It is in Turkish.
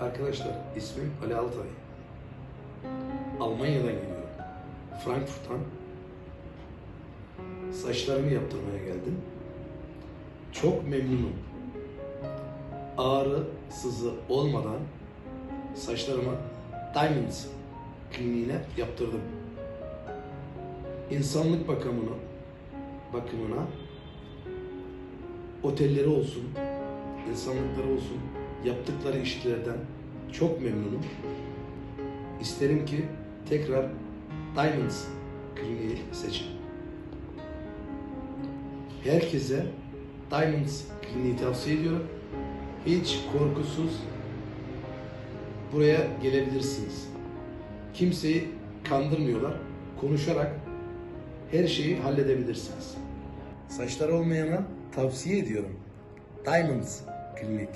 Arkadaşlar ismim Ali Altay. Almanya'dan geliyorum. Frankfurt'tan. Saçlarımı yaptırmaya geldim. Çok memnunum. Ağrı, sızı olmadan saçlarımı Diamonds kliniğine yaptırdım. İnsanlık bakımını bakımına otelleri olsun, insanlıkları olsun yaptıkları işlerden çok memnunum. İsterim ki tekrar Diamonds kliniği seçin. Herkese Diamonds kliniği tavsiye ediyorum. Hiç korkusuz buraya gelebilirsiniz. Kimseyi kandırmıyorlar. Konuşarak her şeyi halledebilirsiniz. Saçları olmayana tavsiye ediyorum. Diamonds Klinik.